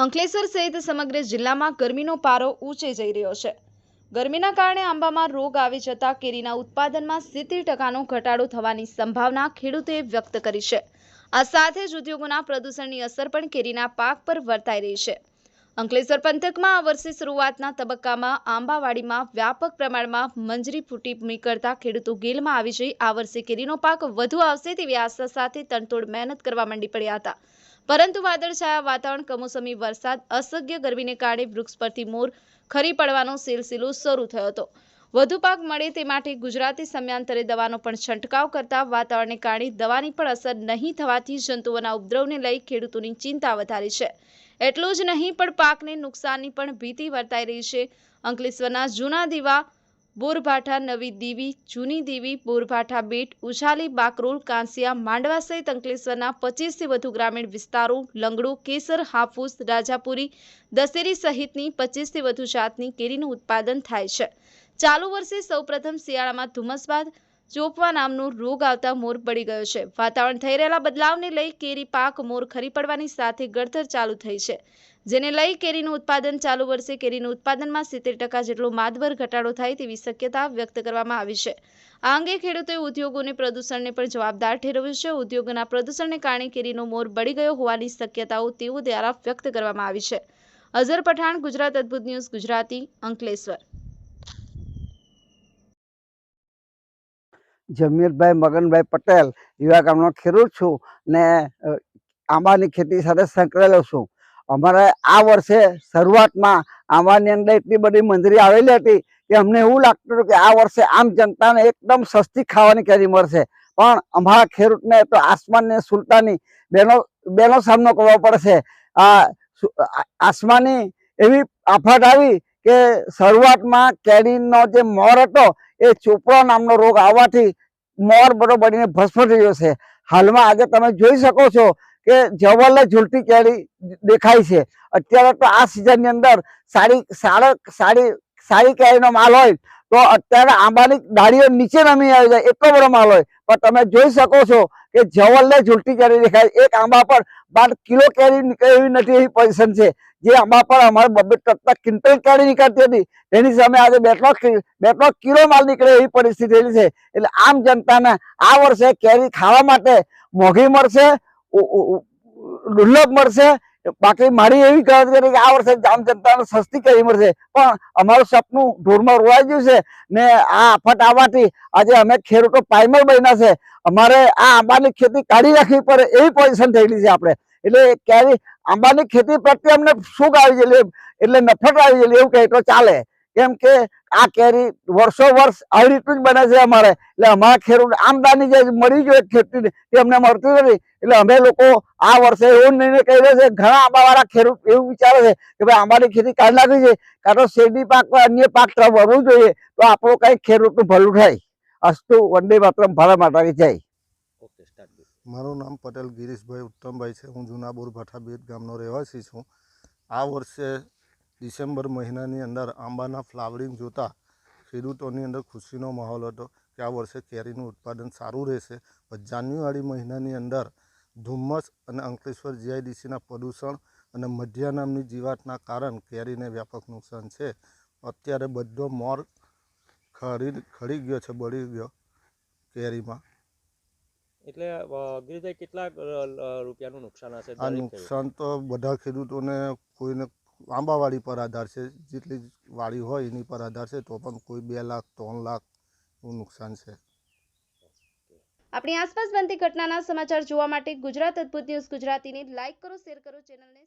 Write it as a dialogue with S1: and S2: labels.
S1: અંકલેશ્વર સહિત સમગ્ર જિલ્લામાં ગરમીનો પારો ઊંચે જઈ રહ્યો છે. ગરમીના કારણે આંબામાં રોગ આવી જતા કેરીના ઉત્પાદનમાં સિત્તેર ટકાનો ઘટાડો થવાની સંભાવના ખેડૂતોએ વ્યક્ત કરી છે. આ સાથે જ ઉદ્યોગોના પ્રદૂષણની અસર પણ કેરીના પાક પર વર્તાઈ રહી છે. અંકલેશ્વર પંથકમાં આ વર્ષે શરૂઆતના તબક્કામાં આંબાવાડીમાં વ્યાપક પ્રમાણમાં મંજરી ફૂટી નીકળતા ખેડૂતો ગેલમાં આવી જઈ આ વર્ષે કેરીનો પાક વધુ આવશે તેવી આશા સાથે તનતોડ મહેનત કરવા માંડી પડ્યા હતા. પરંતુ વાદળછાયા વાતાવરણ કમોસમી વરસાદ અસહ્ય ગરમીને કારણે વૃક્ષ પરથી મોર ખરી પડવાનો સિલસિલો શરૂ થયો હતો. વધુ પાક મળે તે માટે ગુજરાતી સમયાંતરે દવાનો પણ છંટકાવ કરતા વાતાવરણને કારણે દવાની પણ અસર નહીં થવાથી જંતુઓના ઉપદ્રવને લઈ ખેડૂતોની ચિંતા વધારી છે. એટલું જ નહીં, પણ પાકને નુકસાનની પણ ભીતિ વર્તાઈ રહી છે. અંકલેશ્વરના જૂના દીવા બોરભાઠા નવી દીવી, જૂની દીવી, બોરભાઠા બેટ, ઉછાલી, બાકરોલ, કાંસિયા, માંડવા સહિત અંકલેશ્વરના પચીસથી વધુ ગ્રામીણ વિસ્તારો, લંગડો, કેસર, હાફૂસ, રાજાપુરી, દશેરી સહિતની પચીસથી વધુ જાતની કેરીનું ઉત્પાદન થાય છે. ચાલુ વર્ષે સૌપ્રથમ શિયાળામાં ધુમ્મસ બાદ ચોપવા નામનો રોગ આવતા મોર પડી ગયો છે. વાતાવરણ થઈ રહેલા બદલાવને લઈ કેરી પાક મોર ખરી પડવાની સાથે ગળતર ચાલુ થઈ છે. જેને લઈ કેરીનું ઉત્પાદન ચાલુ વર્ષે કેરીનું ઉત્પાદનમાં સિત્તેર ટકા જેટલો માદભર ઘટાડો થાય તેવી શક્યતા વ્યક્ત કરવામાં આવી છે. આ અંગે ખેડૂતોએ ઉદ્યોગોને પ્રદૂષણને પણ જવાબદાર ઠેરવ્યું છે. ઉદ્યોગોના પ્રદૂષણને કારણે કેરીનો મોર બળી ગયો હોવાની શક્યતાઓ તેઓ દ્વારા વ્યક્ત કરવામાં આવી છે. અઝર પઠાણ, ગુજરાત અદ્ભુત ન્યૂઝ, ગુજરાતી, અંકલેશ્વર.
S2: જમીરભાઈ, મગનભાઈ પટેલ, યુવા ગામનો ખેડૂત છું ને આંબાની ખેતી સાથે સંકળાયેલો છું. અમારે આ વર્ષે શરૂઆતમાં આંબાની અંદર એટલી બધી મંજરી આવેલી હતી કે અમને એવું લાગતું હતું કે આ વર્ષે આમ જનતાને એકદમ સસ્તી ખાવાની કેરી મળશે. પણ અમારા ખેડૂતને તો આસમાનની સુલતાની બેનો બેનો સામનો કરવો પડશે. આ આસમાની એવી આફત આવી કે શરૂઆતમાં કેરીનો જે મોર હતો એ ચોપડા નામનો રોગ આવવાથી મોર બધો બનીને ભસ્મ થઈ ગયો છે હાલમાં આજે તમે જોઈ શકો છો કે જવલ્લે ઝુલટી કેરી દેખાય છે. અત્યારે તો આ સિઝનની અંદર સારી સારા સારી સારી કેરીનો માલ હોય તો અત્યારે આંબાની ડાળીઓ નીચે નમી આવી જાય એટલો બધો માલ હોય. પણ તમે જોઈ શકો છો કે જવલ્લે ઝુલટી કેરી દેખાય. એક આંબા પર બાર કિલો કેરી એવી નથી એવી પોઝિશન છે. જે આંબા પર અમારે બબે કરતા ક્વિન્ટલ કેરી નીકળતી હતી. તેની સામે આજે બે ત્રણ કિલો માલ નીકળે એવી પરિસ્થિતિ છે. એટલે આમ જનતાને આ વર્ષે કેરી ખાવા માટે મોંઘી મળશે દુર્લભ મળશે બાકી મારી એવી ગણતરી કરી કે આ વર્ષે જામ જનતાને સસ્તી કઈ મળશે પણ અમારું સપનું ઢોરમાં રોવાઈ ગયું છે ને આ આફત આવવાથી આજે અમે ખેડૂતો પાયમર બન્યા છે અમારે આ આંબાની ખેતી કાઢી રાખવી પડે એવી પોઝિશન થયેલી છે આપણે એટલે કેરી આંબાની ખેતી પ્રત્યે અમને સુખ આવી ગયેલી એટલે નફરત આવી ગયેલી એવું કહે તો ચાલે કેમ કે આ કેરી વર્ષો વર્ષ આવી રીતનું જ બને છે અમારે. એટલે અમારા ખેડૂત આમદાની જે મળી જોઈએ ખેતી તે અમને મળતી નથી. એટલે અમે લોકો આ વર્ષે એવું નિર્ણય કહી રહ્યો છે ઘણા આંબાવાળા ખેડૂત એવું વિચારે છે કે ભાઈ આંબાની ખેતી કાઢી નાખી છે કાં તો શેરડી પાક અન્ય પાક તરફ વળવું જોઈએ તો આપણું કંઈક ખેડૂતનું ભલું થાય. અસ્તુ વંદે માતરમ ભારત માતાની જય.
S3: મારું નામ પટેલ ગિરીશભાઈ ઉત્તમભાઈ છે. હું જૂના બોરભાઠા બેટ ગામનો રહેવાસી છું. આ વર્ષે ડિસેમ્બર મહિનાની અંદર આંબાના ફ્લાવરિંગ જોતા ખેડૂતોની અંદર ખુશીનો માહોલ હતો કે આ વર્ષે કેરીનું ઉત્પાદન સારું રહેશે. પણ જાન્યુઆરી મહિનાની અંદર ધુમ્મસ અને અંકલેશ્વર જીઆઈડીસીના પ્રદૂષણ અને મધ્યા નામની જીવાતના કારણ કેરીને વ્યાપક નુકસાન છે. અત્યારે બધો મોર ખરી ખરી ગયો છે બળી ગયો કેરીમાં.
S4: એટલે અ, કેટલા રૂપિયાનું નુકસાન હશે
S3: આ નુકસાન તો બધા ખેડૂતોને કોઈને આંબાવાડી પર આધાર છે. જેટલી વાડી હોય એની પર આધાર છે, તો પણ કોઈ બે લાખ, ત્રણ લાખનું નુકસાન છે.
S1: આપણી આસપાસ બનતી ઘટનાના સમાચાર જોવા માટે ગુજરાત અદ્ભુત ન્યૂઝ ગુજરાતીને લાઈક કરો, શેર કરો, ચેનલને